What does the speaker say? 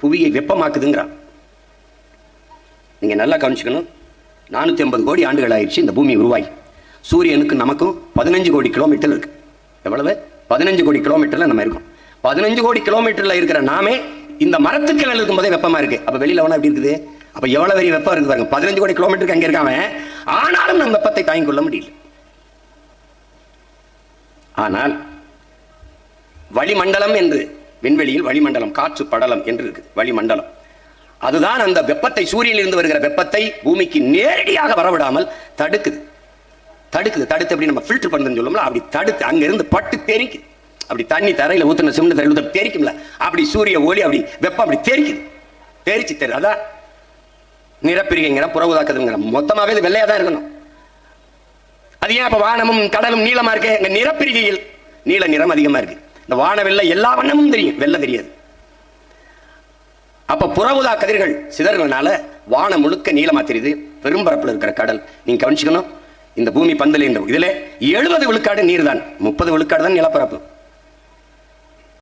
புவியை வெப்பமாக்குதுங்கிறான். நீங்க நல்லா கவனிச்சுக்கணும். நானூத்தி ஐம்பது கோடி ஆண்டுகள் ஆயிடுச்சு இந்த பூமி உருவாகி. சூரியனுக்கு நமக்கும் பதினஞ்சு கோடி கிலோமீட்டர் இருக்கு. எவ்வளவு? பதினஞ்சு கோடி கிலோமீட்டர்ல நம்ம இருக்கோம். பதினஞ்சு கோடி கிலோமீட்டர்ல இருக்கிற நாமே இந்த மரத்துக்கு மேல இருக்கும்போதே வெப்பமா இருக்கு. அப்ப வெளியில ஒன்றா எப்படி இருக்குது? அப்ப எவ்வளவு பெரிய வெப்பம் இருக்கு பாருங்க. பதினஞ்சு கோடி கிலோமீட்டருக்கு அங்க இருக்காம ஆனாலும் நம்ம வெப்பத்தை தாங்கிக் கொள்ள முடியல. ஆனால் வளிமண்டலம் என்று விண்வெளியில் வளிமண்டலம் காற்று படலம் என்று இருக்குது வளிமண்டலம். அதுதான் அந்த வெப்பத்தை சூரியனில் இருந்து வருகிற வெப்பத்தை பூமிக்கு நேரடியாக வரவிடாமல் தடுக்குது. தடுக்குது. தடுத்து அப்படி நம்ம ஃபில்டர் பண்ணுறதுன்னு சொல்லுவோம்ல அப்படி தடுத்து அங்கிருந்து பட்டு தெரிக்குது. அப்படி தண்ணி தரையில் ஊத்துன சிமெண்ட் தரையில் ஊத்த தெரிக்கும்ல அப்படி சூரிய ஒளி அப்படி வெப்பம் அப்படி தெரிக்குது. தெரிச்சு தெரி அதான் நிறப்பிரிகைங்கிற புறவுதாக்குதுங்கிற மொத்தமாகவே இது வெள்ளையாக தான் இருக்கணும். அது ஏன் இப்போ வானமும் கடலும் நீளமா இருக்கு? எங்கள் நிறப்பிரிகையில் நீல நிறம் அதிகமா இருக்கு. இந்த வான வெள்ளை எல்லா வண்ணமும் தெரியும். வெள்ளை தெரியாது. அப்போ புறவுதா கதிர்கள் சிதறனால வானம் முழுக்க நீளமா தெரியுது. பெரும்பரப்பில் இருக்கிற கடல். நீங்க கவனிச்சுக்கணும். இந்த பூமி பந்தல் என்று இதுல எழுபது விழுக்காடு நீர் தான் முப்பது விழுக்காடு தான் நிலப்பரப்பு.